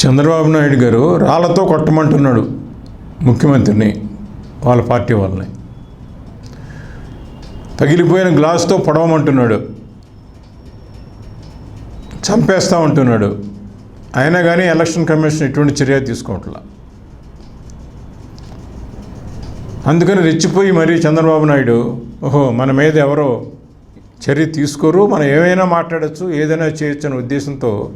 చంద్రబాబు నాయుడు గారు రాళ్ళతో కొట్టమంటున్నాడు ముఖ్యమంత్రిని వాళ్ళ పార్టీ వాళ్ళని. పగిలిపోయిన గ్లాస్తో పొడవమంటున్నాడు. చంపేస్తా ఉంటున్నాడు. అయినా కానీ ఎలక్షన్ కమిషన్ ఎటువంటి చర్య తీసుకోవట్లా. అందుకని రెచ్చిపోయి మరీ చంద్రబాబు నాయుడు ఓహో మన మీద ఎవరో చర్య తీసుకోరు మనం ఏమైనా మాట్లాడచ్చు ఏదైనా చేయొచ్చు అనే ఉద్దేశంతో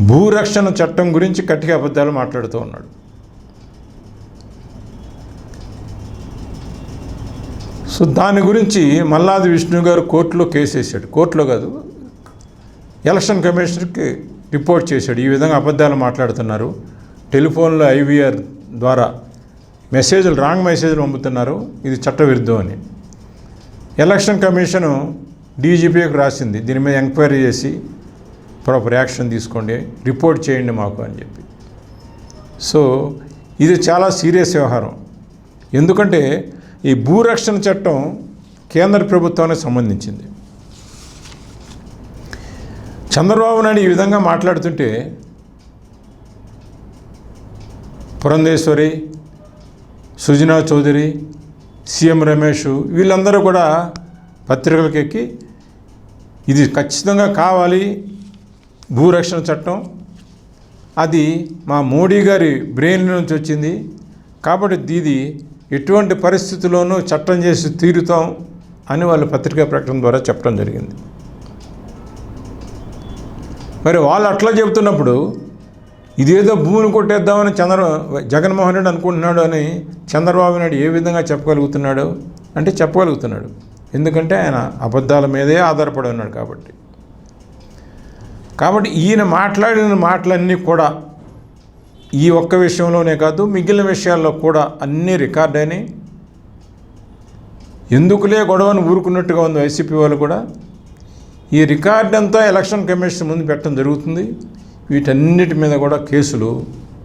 భూరక్షణ చట్టం గురించి కట్టిగా అబద్ధాలు మాట్లాడుతూ ఉన్నాడు. సో దాని గురించి మల్లాది విష్ణు గారు కోర్టులో కేసు వేసాడు కోర్టులో కాదు ఎలక్షన్ కమిషనర్కి రిపోర్ట్ చేశాడు. ఈ విధంగా అబద్ధాలు మాట్లాడుతున్నారు. టెలిఫోన్లో ఐవీఆర్ ద్వారా మెసేజ్లు రాంగ్ మెసేజ్లు పంపుతున్నారు. ఇది చట్టవిరుద్ధం అని. ఎలక్షన్ కమిషను డీజీపీకి రాసింది. దీని మీద ఎంక్వైరీ చేసి ప్రాపర్ యాక్షన్ తీసుకోండి రిపోర్ట్ చేయండి మాకు అని చెప్పి. సో ఇది చాలా సీరియస్ వ్యవహారం. ఎందుకంటే ఈ భూరక్షణ చట్టం కేంద్ర ప్రభుత్వానికి సంబంధించింది. చంద్రబాబు నాయుడు ఈ విధంగా మాట్లాడుతుంటే పురంధేశ్వరి సుజనా చౌదరి సీఎం రమేష్ వీళ్ళందరూ కూడా పత్రికలకు ఎక్కి ఇది ఖచ్చితంగా కావాలి భూరక్షణ చట్టం. అది మా మోడీ గారి బ్రెయిన్ నుంచి వచ్చింది. కాబట్టి ఇది ఎటువంటి పరిస్థితుల్లోనూ చట్టం చేసి తీరుతాం అని వాళ్ళు పత్రికా ప్రకటన ద్వారా చెప్పడం జరిగింది. మరి వాళ్ళు అట్లా చెబుతున్నప్పుడు ఇదేదో భూమిని కొట్టేద్దామని చంద్ర జగన్మోహన్ రెడ్డి అనుకుంటున్నాడు అని చంద్రబాబు నాయుడు ఏ విధంగా చెప్పగలుగుతున్నాడు? అంటే చెప్పగలుగుతున్నాడు. ఎందుకంటే ఆయన అబద్ధాల మీదే ఆధారపడి ఉన్నాడు కాబట్టి. కాబట్టి ఈయన మాట్లాడిన మాటలన్నీ కూడా ఈ ఒక్క విషయంలోనే కాదు మిగిలిన విషయాల్లో కూడా అన్నీ రికార్డ్ అయినాయి. ఎందుకులే గొడవను ఊరుకున్నట్టుగా ఉంది వైసీపీ వాళ్ళు కూడా? ఈ రికార్డ్ అంతా ఎలక్షన్ కమిషన్ ముందు పెట్టడం జరుగుతుంది. వీటన్నిటి మీద కూడా కేసులు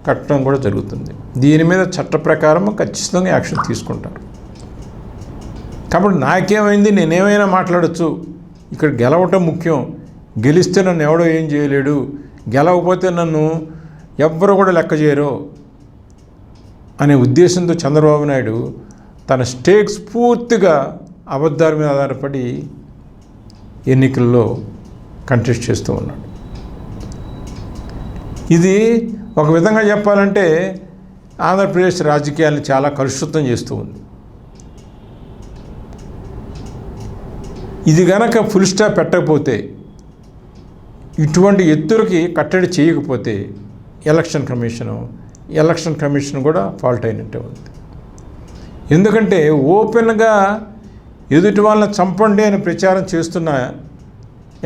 కట్టడం కూడా జరుగుతుంది. దీని మీద చట్ట ప్రకారం ఖచ్చితంగా యాక్షన్ తీసుకుంటారు. కాబట్టి నాకేమైంది నేనేమైనా మాట్లాడచ్చు. ఇక్కడ గెలవటం ముఖ్యం. గెలిస్తే నన్ను ఎవడో ఏం చేయలేడు గెలవకపోతే నన్ను ఎవ్వరు కూడా లెక్క చేయరు అనే ఉద్దేశంతో చంద్రబాబు నాయుడు తన స్టేక్స్ పూర్తిగా అబద్ధాల మీద ఆధారపడి ఎన్నికల్లో కంటెస్ట్ చేస్తూ ఉన్నాడు. ఇది ఒక విధంగా చెప్పాలంటే ఆంధ్రప్రదేశ్ రాజకీయాలను చాలా కలుషితం చేస్తూ ఉంది. ఇది గనక ఫుల్ స్టాప్ పెట్టకపోతే ఇటువంటి ఎత్తులకి కట్టడి చేయకపోతే ఎలక్షన్ కమిషను ఎలక్షన్ కమిషన్ కూడా ఫాల్ట్ అయినట్టే ఉంది. ఎందుకంటే ఓపెన్గా ఎదుటి వాళ్ళని చంపండి అని ప్రచారం చేస్తున్న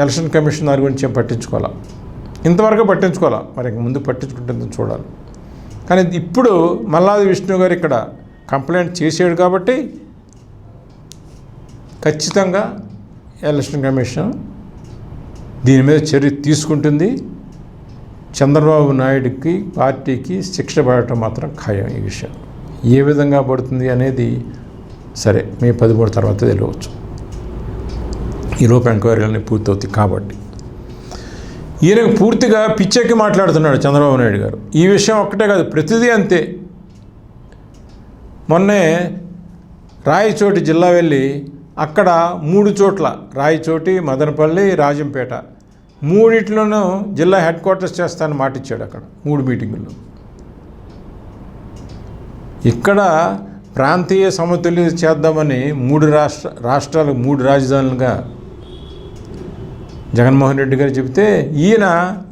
ఎలక్షన్ కమిషన్ దాని గురించి ఏం పట్టించుకోవాలా? ఇంతవరకు పట్టించుకోవాలా? మరి ముందు పట్టించుకుంటుందని చూడాలి. కానీ ఇప్పుడు మల్లాది విష్ణు గారు ఇక్కడ కంప్లైంట్ చేసాడు కాబట్టి ఖచ్చితంగా ఎలక్షన్ కమిషన్ దీని మీద చర్య తీసుకుంటుంది. చంద్రబాబు నాయుడుకి పార్టీకి శిక్ష పడటం మాత్రం ఖాయం ఈ విషయం. ఏ విధంగా పడుతుంది అనేది సరే మే పదమూడు తర్వాత తెలియవచ్చు ఈలోపు ఎంక్వైరీలన్నీ పూర్తవుతాయి కాబట్టి. ఈయనకు పూర్తిగా పిచ్చెక్కి మాట్లాడుతున్నాడు చంద్రబాబు నాయుడు గారు. ఈ విషయం ఒక్కటే కాదు ప్రతిదీ అంతే. మొన్నే రాయచోటి జిల్లా వెళ్ళి అక్కడ మూడు చోట్ల రాయచోటి మదనపల్లి రాజంపేట మూడిట్లోనూ జిల్లా హెడ్ క్వార్టర్స్ చేస్తానని మాటిచ్చాడు అక్కడ మూడు మీటింగుల్లో. ఇక్కడ ప్రాంతీయ సమతుల్యం చేద్దామని మూడు రాష్ట్ర రాష్ట్రాలు మూడు రాజధానులుగా జగన్మోహన్ రెడ్డి గారు చెబితే ఈయన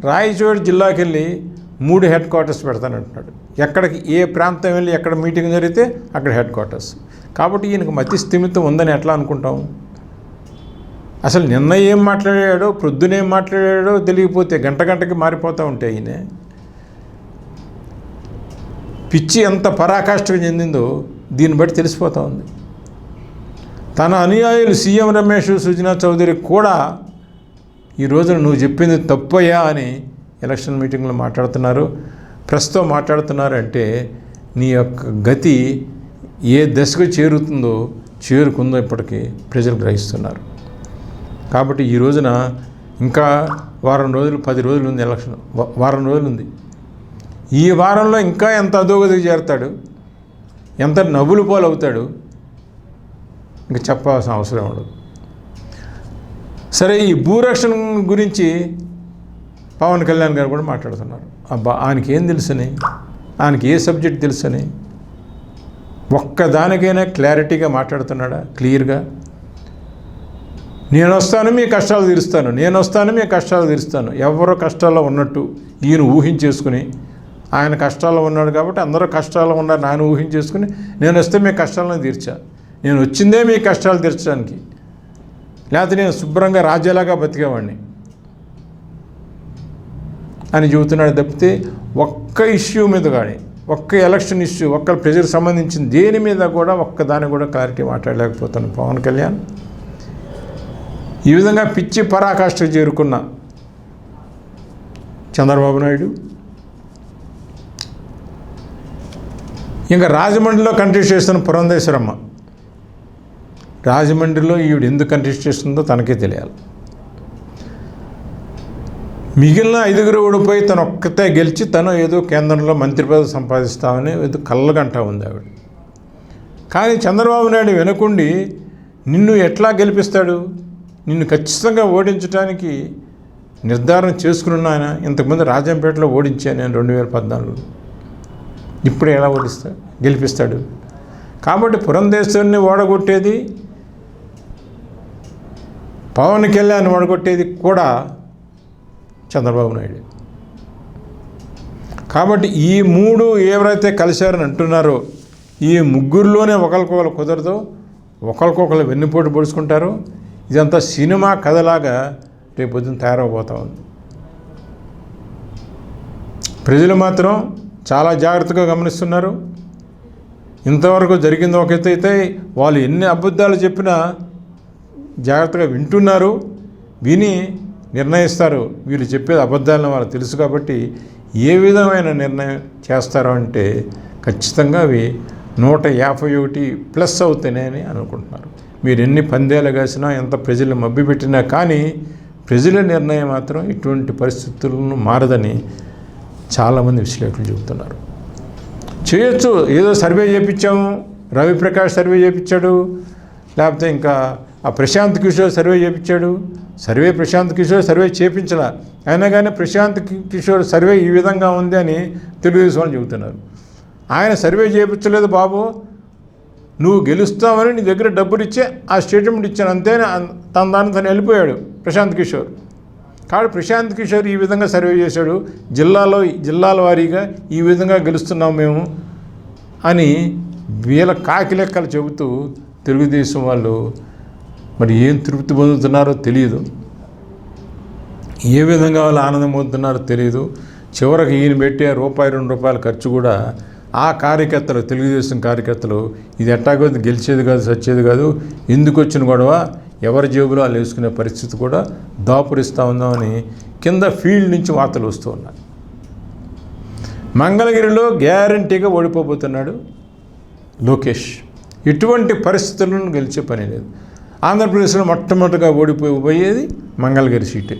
రాయచోటి జిల్లాకి వెళ్ళి మూడు హెడ్ క్వార్టర్స్ పెడతానంటున్నాడు. ఎక్కడికి ఏ ప్రాంతం వెళ్ళి ఎక్కడ మీటింగ్ జరిగితే అక్కడ హెడ్ క్వార్టర్స్. కాబట్టి ఈయనకు మతి స్థిమితం ఉందని ఎట్లా అనుకుంటాం? అసలు నిన్న ఏం మాట్లాడాడో ప్రొద్దునేం మాట్లాడాడో తెలియకపోతే గంట గంటకి మారిపోతూ ఉంటాయి ఈయన. పిచ్చి ఎంత పరాకాష్ఠకు చెందిందో దీన్ని బట్టి తెలిసిపోతూ ఉంది. తన అనుయాయులు సీఎం రమేష్ సుజనా చౌదరి కూడా ఈ రోజున నువ్వు చెప్పింది తప్పయ్యా అని ఎలక్షన్ మీటింగ్లో మాట్లాడుతున్నారు. ప్రస్తుతం మాట్లాడుతున్నారు అంటే నీ యొక్క గతి ఏ దశకు చేరుతుందో చేరుకుందో ఇప్పటికీ ప్రజలు గ్రహిస్తున్నారు. కాబట్టి ఈ రోజున ఇంకా వారం రోజులు పది రోజులు ఉంది ఎలక్షన్. వారం రోజులు ఉంది. ఈ వారంలో ఇంకా ఎంత అధోగతికి చేరుతాడు? ఎంత నవ్వులు పాలవుతాడు? ఇంకా చెప్పాల్సిన అవసరం ఉండదు. సరే ఈ భూరక్షణ గురించి పవన్ కళ్యాణ్ గారు కూడా మాట్లాడుతున్నారు. అబ్బా ఆయనకి ఏం తెలుసని? ఆయనకి ఏ సబ్జెక్ట్ తెలుసని? ఒక్కదానికైనా క్లారిటీగా మాట్లాడుతున్నాడా? క్లియర్గా? నేను వస్తాను మీ కష్టాలు తీరుస్తాను. నేను వస్తాను మీ కష్టాలు తీరుస్తాను. ఎవరు కష్టాల్లో ఉన్నట్టు ఈయన ఊహించేసుకుని ఆయన కష్టాల్లో ఉన్నాడు కాబట్టి అందరూ కష్టాల్లో ఉన్నారు నాయన ఊహించేసుకుని నేను వస్తే మీ కష్టాలను తీర్చా. నేను వచ్చిందే మీ కష్టాలు తీర్చడానికి. లేకపోతే నేను శుభ్రంగా రాజ్యాలాగా బతికేవాడిని అని చెబుతున్నాడు తప్పితే ఒక్క ఇష్యూ మీద కానీ ఒక్క ఎలక్షన్ ఇష్యూ ఒక్క ప్రజలకు సంబంధించిన దేని మీద కూడా ఒక్క దాని కూడా క్లారిటీ మాట్లాడలేకపోతాను పవన్ కళ్యాణ్. ఈ విధంగా పిచ్చి పరాకాష్ఠకు చేరుకున్న చంద్రబాబు నాయుడు ఇంకా రాజమండ్రిలో కంటెస్ట్ చేస్తున్న పురంధేశ్వరమ్మ. రాజమండ్రిలో ఈవిడ ఎందుకు కంటెస్ట్ చేస్తుందో తనకే తెలియాలి. మిగిలిన ఐదుగురు ఓడిపోయి తను ఒక్కతే గెలిచి తను ఏదో కేంద్రంలో మంత్రి పదవి సంపాదిస్తామని ఏదో కళ్ళగంట ఉంది ఆవిడ. కానీ చంద్రబాబు నాయుడు వెనుకుండి నిన్ను ఎట్లా గెలిపిస్తాడు? నిన్ను ఖచ్చితంగా ఓడించడానికి నిర్ధారణ చేసుకున్న ఆయన ఇంతకుముందు రాజంపేటలో ఓడించాను నేను రెండు వేల పద్నాలుగులో. ఇప్పుడు ఎలా ఓడిస్తా గెలిపిస్తాడు. కాబట్టి పురంధేశ్వరిని ఓడగొట్టేది పవన్ కళ్యాణ్ ఓడగొట్టేది కూడా చంద్రబాబు నాయుడు. కాబట్టి ఈ మూడు ఎవరైతే కలిశారని అంటున్నారో ఈ ముగ్గురులోనే ఒకరికొకరు కుదరదో ఒకరికొకరు వెన్నుపోటు పొడుచుకుంటారు ఇదంతా సినిమా కథలాగా రేపు పొద్దున తయారవబోతూ ఉంది. ప్రజలు మాత్రం చాలా జాగ్రత్తగా గమనిస్తున్నారు. ఇంతవరకు జరిగింది ఒక అయితే వాళ్ళు ఎన్ని అబద్ధాలు చెప్పినా జాగ్రత్తగా వింటున్నారు విని నిర్ణయిస్తారు. వీళ్ళు చెప్పేది అబద్ధాలను వాళ్ళకి తెలుసు కాబట్టి ఏ విధమైన నిర్ణయం చేస్తారో అంటే ఖచ్చితంగా అవి నూట యాభై ఒకటి ప్లస్ అవుతాయని అనుకుంటున్నారు. మీరు ఎన్ని పందేలు కాసినా ఎంత ప్రజలు మభ్యపెట్టినా కానీ ప్రజల నిర్ణయం మాత్రం ఇటువంటి పరిస్థితులను మారదని చాలామంది విశ్లేషకులు చెబుతున్నారు. చేయొచ్చు. ఏదో సర్వే చేయించాము రవిప్రకాష్ సర్వే చేయించాడు లేకపోతే ఇంకా ఆ ప్రశాంత్ కిషోర్ సర్వే చేయించాడు సర్వే ప్రశాంత్ కిషోర్ సర్వే చేయించలా అయినా కానీ ప్రశాంత్ కిషోర్ సర్వే ఈ విధంగా ఉంది అని తెలుగుదేశం వాళ్ళు చెబుతున్నారు. ఆయన సర్వే చేయించలేదు బాబు. నువ్వు గెలుస్తావని నీ దగ్గర డబ్బులు ఆ స్టేట్మెంట్ ఇచ్చాను. అంతేనే? తన దాన్ని తను వెళ్ళిపోయాడు ప్రశాంత్ కిషోర్. కాబట్టి ప్రశాంత్ కిషోర్ ఈ విధంగా సర్వే చేశాడు. జిల్లాలో జిల్లాల వారీగా ఈ విధంగా గెలుస్తున్నాం మేము అని వీళ్ళ కాకి లెక్కలు చెబుతూ తెలుగుదేశం వాళ్ళు మరి ఏం తృప్తి పొందుతున్నారో తెలియదు ఏ విధంగా వాళ్ళు ఆనందం పొందుతున్నారో తెలియదు చివరికి ఈయన పెట్టే రూపాయి రెండు రూపాయల ఖర్చు కూడా ఆ కార్యకర్తలు తెలుగుదేశం కార్యకర్తలు ఇది ఎట్టాగో గెలిచేది కాదు సచ్చేది కాదు ఎందుకు వచ్చిన గొడవ ఎవరి జేబులో వాళ్ళు వేసుకునే పరిస్థితి కూడా దాపురిస్తూ ఉందామని కింద ఫీల్డ్ నుంచి వార్తలు వస్తూ ఉన్నాయి. మంగళగిరిలో గ్యారంటీగా ఓడిపోబోతున్నాడు లోకేష్. ఇటువంటి పరిస్థితులను గెలిచే పని లేదు. ఆంధ్రప్రదేశ్లో మొట్టమొదటిగా ఓడిపోయేది మంగళగిరి సీటే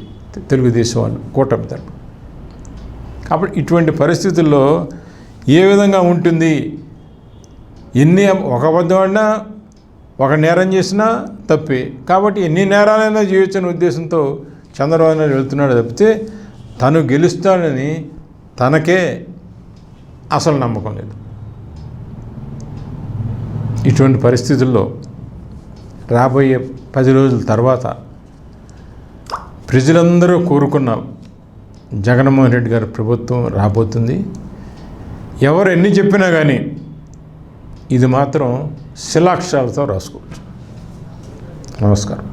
తెలుగుదేశం వాళ్ళు కూటమి తరపు కాబట్టి ఇటువంటి పరిస్థితుల్లో ఏ విధంగా ఉంటుంది? ఎన్ని ఒక అబద్ధం ఆడినా ఒక నేరం చేసినా తప్పే. కాబట్టి ఎన్ని నేరాలైనా చేయొచ్చనే ఉద్దేశంతో చంద్రబాబు నాయుడు వెళ్తున్నాడు తప్పితే తను గెలుస్తాడని తనకే అసలు నమ్మకం లేదు. ఇటువంటి పరిస్థితుల్లో రాబోయే పది రోజుల తర్వాత ప్రజలందరూ కోరుకున్న జగన్మోహన్ రెడ్డి గారి ప్రభుత్వం రాబోతుంది. ఎవరు ఎన్ని చెప్పినా కానీ ఇది మాత్రం శిలాక్షరాలతో రాసుకోవచ్చు. నమస్కారం.